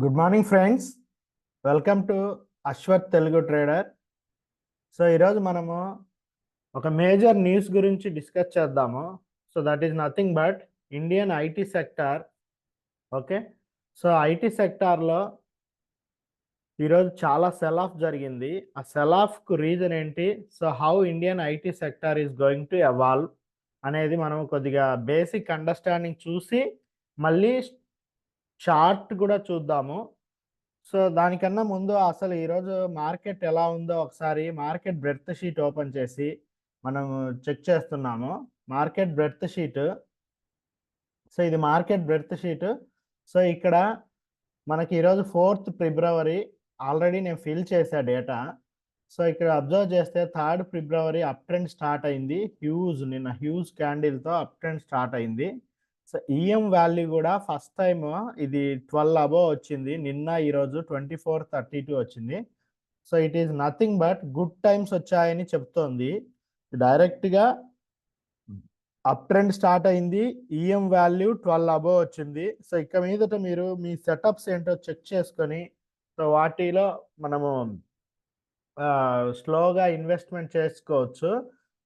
Good morning friends welcome to Ashwath Telugu trader so ఈరోజు మనము ఒక మేజర్ న్యూస్ గురించి డిస్కస్ చేద్దాము. So that is nothing but Indian IT sector okay so IT సెక్టార్లో ఈరోజు చాలా సెల్ ఆఫ్ జరిగింది. ఆ సెల్ ఆఫ్కు రీజన్ ఏంటి? So how Indian IT sector is going to evolve అనేది మనం కొద్దిగా బేసిక్ అండర్స్టాండింగ్ చూసి మళ్ళీ చార్ట్ కూడా చూద్దాము. సో దానికన్నా ముందు అసలు ఈరోజు మార్కెట్ ఎలా ఉందో ఒకసారి మార్కెట్ బ్రెడ్త్ షీట్ ఓపెన్ చేసి మనం చెక్ చేస్తున్నాము. Market breadth sheet. సో ఇది మార్కెట్ బ్రెడ్త్ షీట్. సో ఇక్కడ మనకి ఈరోజు ఫోర్త్ ఫిబ్రవరి ఆల్రెడీ నేను ఫిల్ చేసా డేటా. సో ఇక్కడ అబ్జర్వ్ చేస్తే third February up trend start అయింది. హ్యూజ్ నిన్న హ్యూజ్ క్యాండిల్తో అప్ ట్రెండ్ స్టార్ట్ అయింది. సో ఈఎం వాల్యూ కూడా ఫస్ట్ టైం ఇది ట్వెల్వ్ అబో వచ్చింది. నిన్న ఈరోజు ట్వంటీ ఫోర్ థర్టీ టూ వచ్చింది. So it is nothing but good times వచ్చాయని చెప్తోంది. డైరెక్ట్గా అప్ ట్రెండ్ స్టార్ట్ అయింది ఈఎం వాల్యూ ట్వెల్వ్ అబో వచ్చింది. సో ఇక మీదట మీరు మీ సెటప్స్ ఏంటో చెక్ చేసుకొని సో వాటిలో మనము స్లోగా ఇన్వెస్ట్మెంట్ చేసుకోవచ్చు.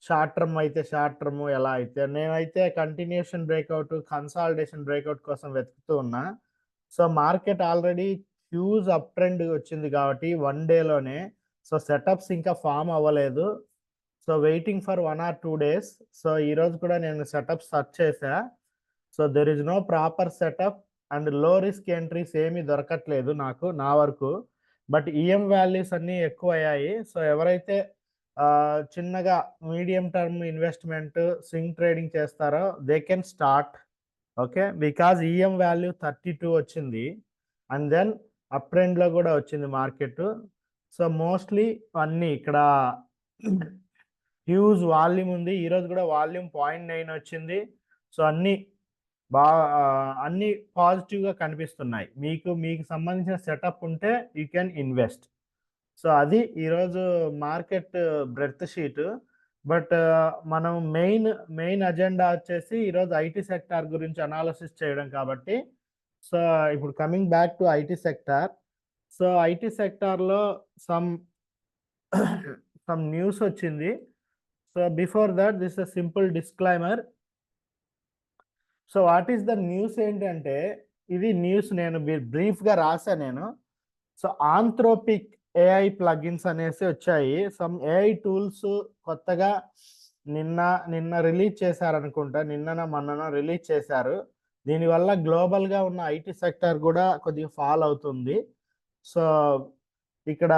షార్ట్ టర్మ్ అయితే షార్ట్ టర్మ్ ఎలా అయితే నేనైతే కంటిన్యూషన్ బ్రేక్అవుట్ కన్సాలిడేషన్ బ్రేక్అవుట్ కోసం వెతుకుతూ ఉన్నా. So market already huge up trend వచ్చింది కాబట్టి వన్ డేలోనే. సో సెటప్స్ ఇంకా ఫామ్ అవ్వలేదు. So waiting for one or two days. So ఈరోజు కూడా నేను సెటప్ సర్చ్ చేశా. So there is no proper setup అండ్లో risk entries ఏమీ దొరకట్లేదు నాకు నా వరకు. బట్ ఈఎం వాల్యూస్ అన్నీ ఎక్కువ అయ్యాయి సో ఎవరైతే చిన్నగా medium term investment swing trading చేస్తారో they can start okay because EM value thirty two వచ్చింది. అండ్ దెన్ అప్ ట్రెండ్లో కూడా వచ్చింది మార్కెట్ సో మోస్ట్లీ అన్నీ ఇక్కడ హ్యూజ్ వాల్యూమ్ ఉంది. ఈరోజు కూడా వాల్యూమ్ పాయింట్ నైన్ వచ్చింది. సో అన్నీ బాగా అన్నీ పాజిటివ్గా కనిపిస్తున్నాయి. మీకు మీకు సంబంధించిన సెటప్ ఉంటే యూ కెన్ ఇన్వెస్ట్ సో అది ఈరోజు మార్కెట్ బ్రెత్ షీట్. బట్ మనం మెయిన్ మెయిన్ అజెండా వచ్చేసి ఈరోజు ఐటీ సెక్టార్ గురించి అనాలసిస్ చేయడం కాబట్టి సో ఇప్పుడు coming back to IT sector. So IT సెక్టార్లో సమ్ సమ్ న్యూస్ వచ్చింది. So before that this a simple disclaimer. So what is the news ఏంటంటే ఇది న్యూస్ నేను బ్రీఫ్గా రాసా నేను. సో ఆంథ్రోపిక్ ఏఐ ప్లగిన్స్ అనేసి వచ్చాయి. సమ్ ఏఐ టూల్స్ కొత్తగా నిన్న నిన్న రిలీజ్ చేశారనుకుంటా. నిన్నన మొన్నన రిలీజ్ చేశారు. దీనివల్ల గ్లోబల్గా ఉన్న ఐటీ సెక్టర్ కూడా కొద్దిగా ఫాల్ అవుతుంది. సో ఇక్కడ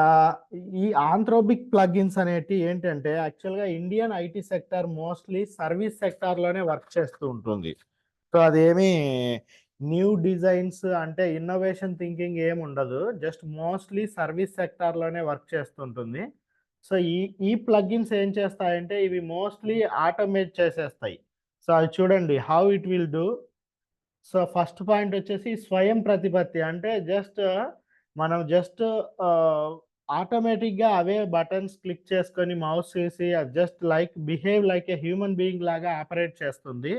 ఈ ఆంథ్రోబిక్ ప్లగిన్స్ అనేటి ఏంటంటే యాక్చువల్గా Indian IT sector mostly service సెక్టార్లోనే work చేస్తూ ఉంటుంది. సో అదేమి న్యూ డిజైన్స్ అంటే ఇన్నోవేషన్ థింకింగ్ ఏమి ఉండదు. జస్ట్ మోస్ట్లీ సర్వీస్ సెక్టార్లోనే వర్క్ చేస్తుంటుంది. సో ఈ ఈ ప్లగిన్స్ ఏం చేస్తాయంటే ఇవి మోస్ట్లీ ఆటోమేట్ చేసేస్తాయి. సో అది చూడండి how it will do. So first point వచ్చేసి స్వయం ప్రతిపత్తి అంటే జస్ట్ మనం జస్ట్ ఆటోమేటిక్గా అవే బటన్స్ క్లిక్ చేసుకొని మౌస్ చేసి just like behave like a human being లాగా ఆపరేట్ చేస్తుంది.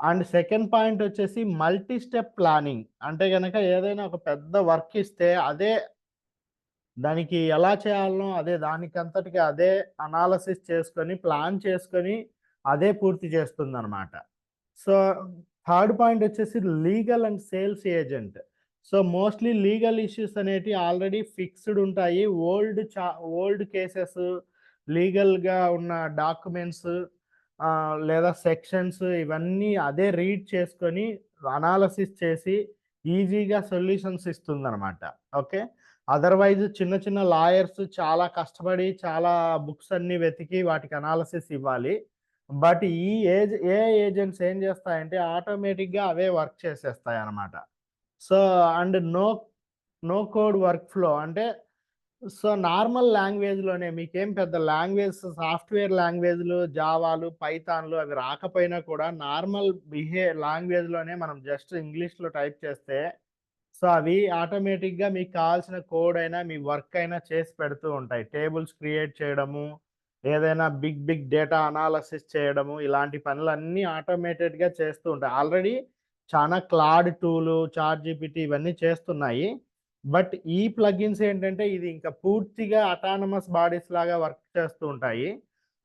అండ్ సెకండ్ పాయింట్ వచ్చేసి మల్టీ స్టెప్ ప్లానింగ్. అంటే కనుక ఏదైనా ఒక పెద్ద వర్క్ ఇస్తే అదే దానికి ఎలా చేయాలనో అదే దానికంతటికి అదే అనాలసిస్ చేసుకొని ప్లాన్ చేసుకొని అదే పూర్తి చేస్తుంది అనమాట సో థర్డ్ పాయింట్ వచ్చేసి legal and sales agent. So mostly legal issues అనేటివి ఆల్రెడీ ఫిక్స్డ్ ఉంటాయి. ఓల్డ్ చా ఓల్డ్ కేసెస్ లీగల్గా ఉన్న డాక్యుమెంట్స్ లేదా సెక్షన్స్ ఇవన్నీ అదే రీడ్ చేసుకొని అనాలసిస్ చేసి ఈజీగా సొల్యూషన్స్ ఇస్తుందనమాట ఓకే? అదర్వైజ్ చిన్న చిన్న లాయర్స్ చాలా కష్టపడి చాలా బుక్స్ అన్ని వెతికి వాటికి అనాలసిస్ ఇవ్వాలి. బట్ ఈ ఏజ్ ఏ ఏజెంట్స్ ఏం చేస్తాయంటే ఆటోమేటిక్గా అవే వర్క్ చేసేస్తాయి అనమాట so and no no code work flow అంటే సో నార్మల్ లాంగ్వేజ్లోనే మీకేం పెద్ద లాంగ్వేజ్ సాఫ్ట్వేర్ లాంగ్వేజ్లు జావాలు పైథాన్లు అవి రాకపోయినా కూడా నార్మల్ బిహే లాంగ్వేజ్లోనే మనం జస్ట్ ఇంగ్లీష్లో టైప్ చేస్తే సో అవి ఆటోమేటిక్గా మీకు కావాల్సిన కోడ్ అయినా మీ వర్క్ అయినా చేసి పెడుతూ ఉంటాయి. టేబుల్స్ క్రియేట్ చేయడము ఏదైనా బిగ్ బిగ్ డేటా అనాలసిస్ చేయడము ఇలాంటి పనులన్నీ ఆటోమేటెడ్గా చేస్తూ ఉంటాయి. ఆల్రెడీ చాలా క్లాడ్ టూలు చాట్ జీపీటీ ఇవన్నీ చేస్తున్నాయి. బట్ ఈ ప్లగిన్స్ ఏంటంటే ఇది ఇంకా పూర్తిగా అటానమస్ బాడీస్ లాగా వర్క్ చేస్తూ ఉంటాయి.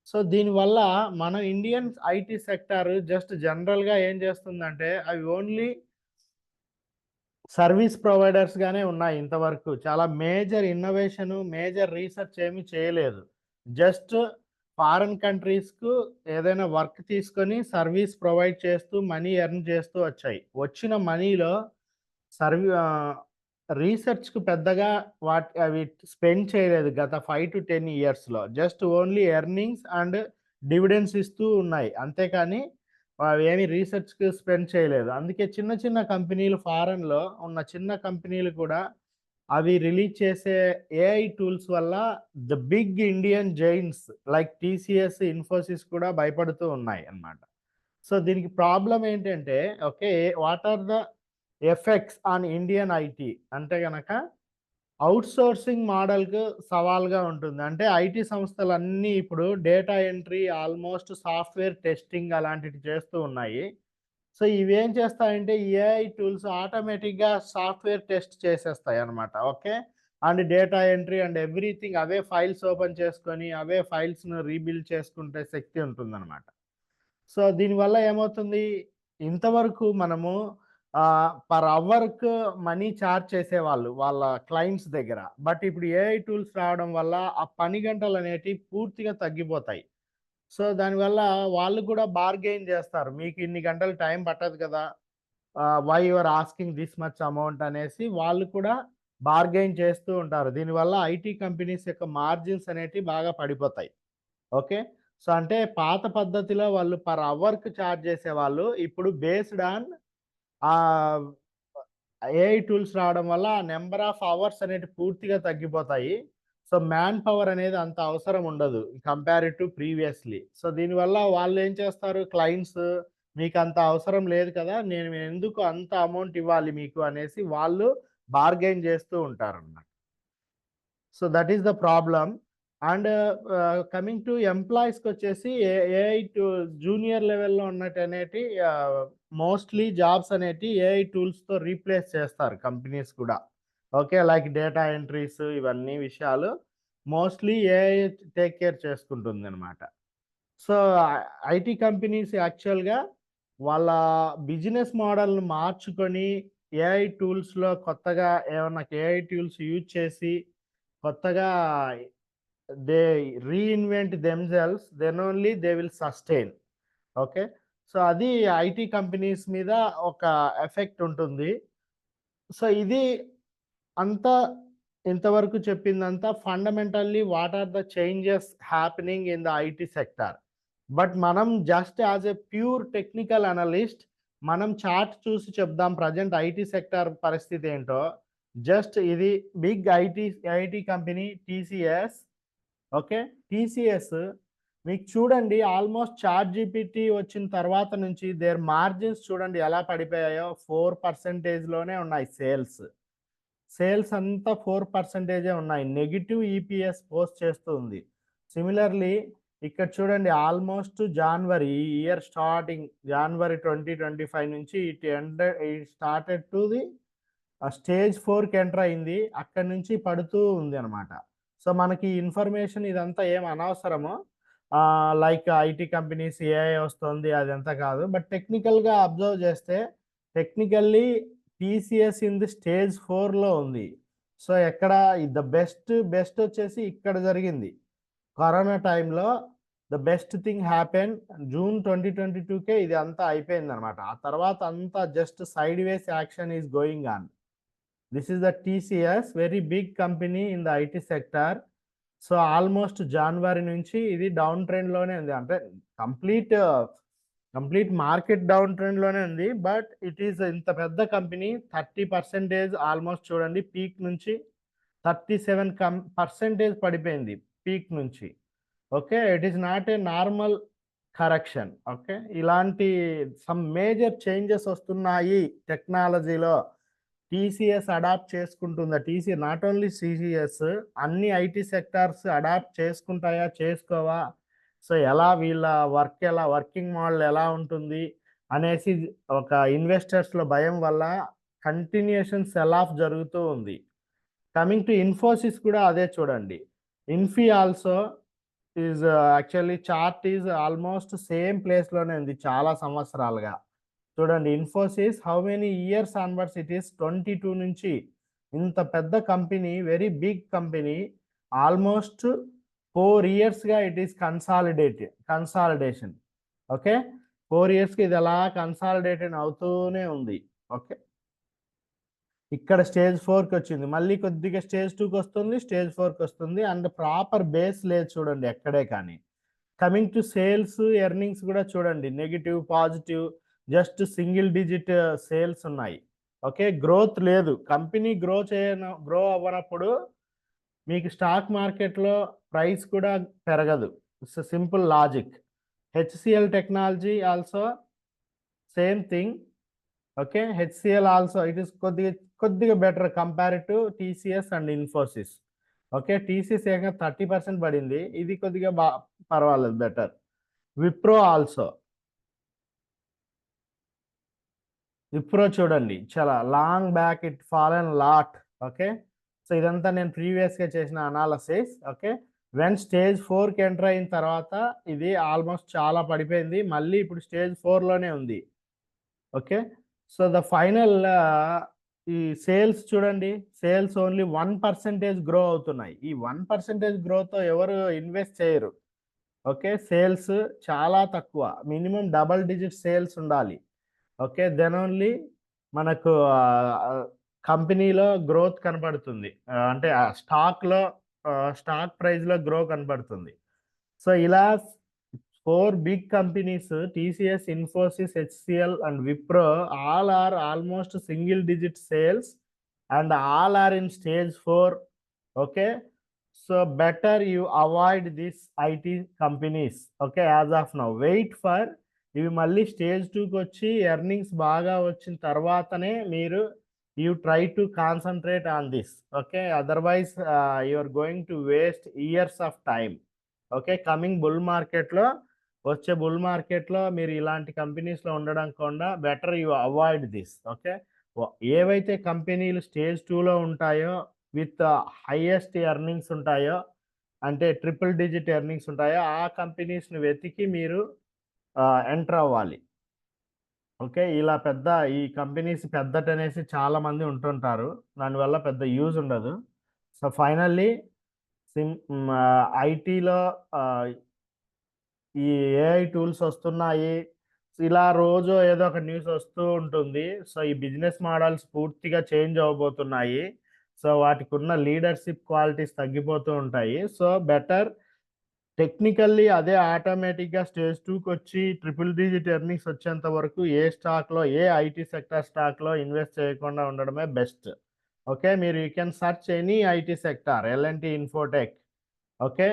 సో దీనివల్ల మన ఇండియన్ ఐటీ సెక్టార్ జస్ట్ జనరల్గా ఏం చేస్తుందంటే అవి ఓన్లీ సర్వీస్ ప్రొవైడర్స్గానే ఉన్నాయి ఇంతవరకు. చాలా మేజర్ ఇన్నోవేషన్ మేజర్ రీసెర్చ్ ఏమీ చేయలేదు. జస్ట్ ఫారెన్ కంట్రీస్కు ఏదైనా వర్క్ తీసుకొని సర్వీస్ ప్రొవైడ్ చేస్తూ మనీ ఎర్న్ చేస్తూ వచ్చాయి. వచ్చిన మనీలో సర్వీ రీసెర్చ్కు పెద్దగా వాటి అవి స్పెండ్ చేయలేదు గత ఫైవ్ టు టెన్ ఇయర్స్లో. Just only earnings and dividends ఇస్తూ ఉన్నాయి. అంతేకాని అవి ఏమి రీసెర్చ్కి స్పెండ్ చేయలేదు. అందుకే చిన్న చిన్న కంపెనీలు ఫారెన్లో ఉన్న చిన్న కంపెనీలు కూడా అవి రిలీజ్ చేసే ఏఐ టూల్స్ వల్ల the big Indian giants like TCS Infosys కూడా భయపడుతూ ఉన్నాయి అన్నమాట. సో దీనికి ప్రాబ్లం ఏంటంటే okay what are the effects on Indian IT అంటే కనుక అవుట్సోర్సింగ్ మోడల్కు సవాల్గా ఉంటుంది. అంటే ఐటీ సంస్థలన్నీ ఇప్పుడు data entry almost software testing అలాంటివి చేస్తూ ఉన్నాయి. సో ఇవేం చేస్తాయంటే ఏఐ టూల్స్ ఆటోమేటిక్గా సాఫ్ట్వేర్ టెస్ట్ చేసేస్తాయి అనమాట okay? And data entry and everything away files open చేసుకొని అవే ఫైల్స్ను రీబిల్డ్ చేసుకుంటే శక్తి ఉంటుందన్నమాట. సో దీనివల్ల ఏమవుతుంది? ఇంతవరకు మనము పర్ అవర్కు మనీ ఛార్జ్ చేసేవాళ్ళు వాళ్ళ క్లయింట్స్ దగ్గర. బట్ ఇప్పుడు ఏఐ టూల్స్ రావడం వల్ల ఆ పని గంటలు అనేటివి పూర్తిగా తగ్గిపోతాయి. సో దానివల్ల వాళ్ళు కూడా బార్గెయిన్ చేస్తారు. మీకు ఇన్ని గంటలు టైం పట్టదు కదా! Why you're asking this much amount అనేసి వాళ్ళు కూడా బార్గెయిన్ చేస్తూ ఉంటారు. దీనివల్ల ఐటీ కంపెనీస్ యొక్క మార్జిన్స్ అనేటివి బాగా పడిపోతాయి. ఓకే? సో అంటే పాత పద్ధతిలో వాళ్ళు పర్ అవర్కి ఛార్జ్ చేసేవాళ్ళు. ఇప్పుడు బేస్డ్ ఆన్ ఏఐ టూల్స్ రావడం వల్ల నెంబర్ ఆఫ్ అవర్స్ అనేవి పూర్తిగా తగ్గిపోతాయి. సో మ్యాన్ పవర్ అనేది అంత అవసరం ఉండదు కంపేర్ టు ప్రీవియస్లీ సో దీనివల్ల వాళ్ళు ఏం చేస్తారు? క్లయింట్స్ మీకు అంత అవసరం లేదు కదా నేను ఎందుకు అంత అమౌంట్ ఇవ్వాలి మీకు అనేసి వాళ్ళు బార్గెయిన్ చేస్తూ ఉంటారు అన్నమాట so that is the problem and coming to ఎంప్లాయీస్కి వచ్చేసి ఏఐ టు జూనియర్ లెవెల్లో ఉన్నట్టు అనేటి మోస్ట్లీ జాబ్స్ అనేటి ఏఐ టూల్స్తో రీప్లేస్ చేస్తారు కంపెనీస్ కూడా. ఓకే లైక్ డేటా ఎంట్రీస్ ఇవన్నీ విషయాలు మోస్ట్లీ ఏఐ టేక్ కేర్ చేసుకుంటుంది అనమాట సో ఐటీ కంపెనీస్ యాక్చువల్గా వాళ్ళ బిజినెస్ మోడల్ను మార్చుకొని ఏఐ టూల్స్లో కొత్తగా ఏమన్నా ఏఐ టూల్స్ యూజ్ చేసి కొత్తగా they reinvent themselves then only they will sustain okay so అది ఐటీ కంపెనీస్ మీద ఒక ఎఫెక్ట్ ఉంటుంది. సో ఇది అంతా ఇంతవరకు చెప్పిందంతా fundamentally what are the changes happening in the IT sector. But మనం just as a pure technical analyst మనం చార్ట్ చూసి చెప్దాం ప్రజెంట్ ఐటీ సెక్టార్ పరిస్థితి ఏంటో. జస్ట్ ఇది big IT IT company TCS okay? TCS మీకు చూడండి ఆల్మోస్ట్ చార్ట్ జీపీటీ వచ్చిన తర్వాత నుంచి దేర్ మార్జిన్స్ చూడండి ఎలా పడిపోయాయో ఫోర్ పర్సెంటేజ్లోనే ఉన్నాయి సేల్స్ సేల్స్ అంతా ఫోర్ పర్సెంటేజే ఉన్నాయి. నెగిటివ్ ఈపీఎస్ పోస్ట్ చేస్తుంది. సిమిలర్లీ ఇక్కడ చూడండి ఆల్మోస్ట్ జనవరి ఈ year starting January twenty twenty five నుంచి it end it started to the stage ఫోర్కి ఎంటర్ అయింది. అక్కడి నుంచి పడుతూ ఉంది అనమాట సో మనకి ఇన్ఫర్మేషన్ ఇదంతా ఏం అనవసరమో లైక్ ఐటీ కంపెనీస్ ఏఐ వస్తుంది అదంతా కాదు. బట్ టెక్నికల్గా అబ్జర్వ్ చేస్తే technically TCS in the stage ఫోర్లో ఉంది. సో ఎక్కడ ద బెస్ట్ బెస్ట్ వచ్చేసి ఇక్కడ జరిగింది. కరోనా టైంలో the best thing happen June twenty twenty టూకే ఇది అంతా అయిపోయింది అనమాట ఆ తర్వాత అంతా just sideways action is going on. This is the TCS very big company in the IT sector. So almost January నుంచి ఇది డౌన్ ట్రెండ్లోనే ఉంది. అంటే కంప్లీట్ కంప్లీట్ మార్కెట్ డౌన్ ట్రెండ్లోనే ఉంది. బట్ ఇట్ ఈస్ ఇంత పెద్ద కంపెనీ థర్టీ పర్సెంటేజ్ ఆల్మోస్ట్ చూడండి పీక్ నుంచి థర్టీ సెవెన్ కం పర్సెంటేజ్ పడిపోయింది పీక్ నుంచి. Okay? It is not a normal correction. Okay? ఇలాంటి సమ్ మేజర్ చేంజెస్ వస్తున్నాయి టెక్నాలజీలో. టీసీఎస్ అడాప్ట్ చేసుకుంటుందా? టీసీ నాట్ ఓన్లీ సిసిఎస్ అన్ని ఐటీ సెక్టార్స్ అడాప్ట్ చేసుకుంటాయా? చేసుకోవా? సో ఎలా వీళ్ళ వర్క్ ఎలా వర్కింగ్ మోడల్ ఎలా ఉంటుంది? అనేసి ఒక ఇన్వెస్టర్స్లో భయం వల్ల కంటిన్యూషన్ సెల్ ఆఫ్ జరుగుతూ ఉంది. కమింగ్ టు ఇన్ఫోసిస్ కూడా అదే చూడండి. Infy also is actually chart is almost same ప్లేస్లోనే ఉంది చాలా సంవత్సరాలుగా. చూడండి Infosys how many years onwards it is twenty two నుంచి ఇంత పెద్ద company very big company almost four ఇయర్స్గా it is consolidate consolidation okay four ఇయర్స్కి ఇది ఎలా కన్సాలిడేటెడ్ అవుతూనే ఉంది. ఓకే ఇక్కడ స్టేజ్ ఫోర్కి వచ్చింది. మళ్ళీ కొద్దిగా స్టేజ్ టూకి వస్తుంది స్టేజ్ ఫోర్కి వస్తుంది. అండ్ ప్రాపర్ బేస్ లేదు చూడండి ఎక్కడే కానీ. కమింగ్ టు సేల్స్ ఎర్నింగ్స్ కూడా చూడండి negative positive just single digit sales ఉన్నాయి. ఓకే? గ్రోత్ లేదు. కంపెనీ గ్రో చేయన గ్రో అవ్వనప్పుడు మీకు స్టాక్ మార్కెట్లో ప్రైస్ కూడా పెరగదు. It's simple logic. HCL technology also same thing. Okay? HCL also it is కొద్దిగా కొద్దిగా better compare to TCS and Infosys. Okay? TCS ఏకంగా థర్టీ పర్సెంట్ పడింది. ఇది కొద్దిగా బా పర్వాలేదు బెటర్. విప్రో ఆల్సో. విప్రో చూడండి చాలా long back it fall and lot okay so ఇదంతా నేను ప్రీవియస్గా చేసిన అనాలసిస్ ఓకే వెన్ స్టేజ్ ఫోర్కి ఎంటర్ అయిన తర్వాత ఇది ఆల్మోస్ట్ చాలా పడిపోయింది. మళ్ళీ ఇప్పుడు స్టేజ్ ఫోర్లోనే ఉంది ఓకే సో ద ఫైనల్ ఈ సేల్స్ చూడండి sales only one percentage grow అవుతున్నాయి. ఈ వన్ పర్సెంటేజ్ గ్రోతో ఎవరు ఇన్వెస్ట్ చేయరు ఓకే సేల్స్ చాలా తక్కువ మినిమం డబల్ డిజిట్ సేల్స్ ఉండాలి. ఓకే. దెన్ ఓన్లీ మనకు కంపెనీలో గ్రోత్ కనపడుతుంది అంటే స్టాక్లో స్టాక్ ప్రైస్లో గ్రో కనపడుతుంది సో ఇలా four big companies TCS Infosys HCL and Wipro all are almost single digit sales and all are in stage four. Okay. So better you avoid this IT companies. Okay. As of now. Wait for ఇవి మళ్ళీ stage టూకి వచ్చి earnings బాగా వచ్చిన తర్వాతనే మీరు you try to concentrate on this okay? Otherwise you are going to waste years of time okay? Coming bull మార్కెట్లో వచ్చే బుల్ మార్కెట్లో మీరు ఇలాంటి కంపెనీస్లో ఉండడం కూడా better you avoid this okay? ఏవైతే కంపెనీలు స్టేజ్ టూలో ఉంటాయో విత్ హైయెస్ట్ ఎర్నింగ్స్ ఉంటాయో అంటే ట్రిపుల్ డిజిట్ ఎర్నింగ్స్ ఉంటాయో ఆ కంపెనీస్ని వెతికి మీరు ఎంటర్ అవ్వాలి. ఓకే? ఇలా పెద్ద ఈ కంపెనీస్ పెద్దట అనేసి చాలా మంది ఉంటుంటారు. దానివల్ల పెద్ద యూజ్ ఉండదు. సో ఫైనల్లీ సిమ్ ఐటీలో ఈ ఏఐ టూల్స్ వస్తున్నాయి. ఇలా రోజు ఏదో ఒక న్యూస్ వస్తూ ఉంటుంది. సో ఈ బిజినెస్ మోడల్స్ పూర్తిగా చేంజ్ అవ్వబోతున్నాయి. సో వాటికి ఉన్న లీడర్షిప్ క్వాలిటీస్ తగ్గిపోతూ ఉంటాయి. సో బెటర్ టెక్నికల్లీ అదే ఆటోమేటిక్గా స్టేజ్ టూకి వచ్చి ట్రిపుల్ డిజిట్ ఎర్నింగ్స్ వచ్చేంత వరకు ఏ స్టాక్లో ఏ ఐటీ సెక్టర్ స్టాక్లో ఇన్వెస్ట్ చేయకుండా ఉండడమే బెస్ట్ ఓకే మీరు you can search any IT sector LNT Infotech okay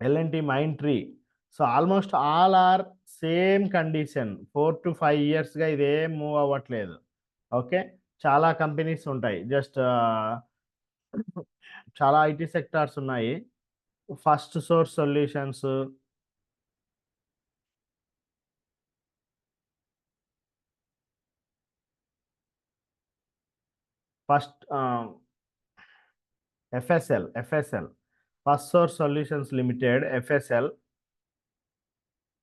LNT Mindtree so almost all are same condition four to five ఇయర్స్గా ఇదేం మూవ్ అవ్వట్లేదు. ఓకే చాలా కంపెనీస్ ఉంటాయి. జస్ట్ uh, చాలా ఐటీ సెక్టార్స్ ఉన్నాయి. First source solutions. First FSL FSL first source solutions limited FSL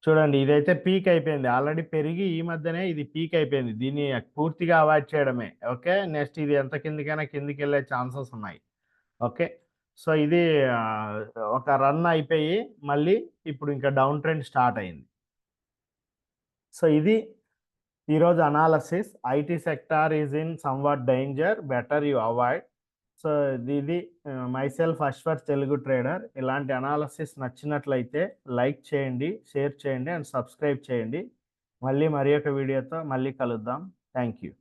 చూడండి ఇదైతే peak అయిపోయింది. ఆల్రెడీ పెరిగి ఈ మధ్యనే ఇది పీక్ అయిపోయింది. దీన్ని పూర్తిగా అవాయిడ్ చేయడమే. ఓకే? నెక్స్ట్ ఇది ఎంత కిందికైనా కిందికి వెళ్ళే ఛాన్సెస్ ఉన్నాయి. ఓకే? సో ఇది ఒక రన్ అయిపోయి మళ్ళీ ఇప్పుడు ఇంకా డౌన్ ట్రెండ్ స్టార్ట్ అయింది. సో ఇది ఈరోజు analysis. IT sector is in somewhat danger. Better you avoid. So ఇది మైసెల్ఫ్ అశ్వర్ తెలుగు ట్రేడర్. ఇలాంటి అనాలసిస్ నచ్చినట్లయితే లైక్ చేయండి షేర్ చేయండి అండ్ సబ్స్క్రైబ్ చేయండి. మళ్ళీ మరి ఒక వీడియోతో మళ్ళీ కలుద్దాం. Thank you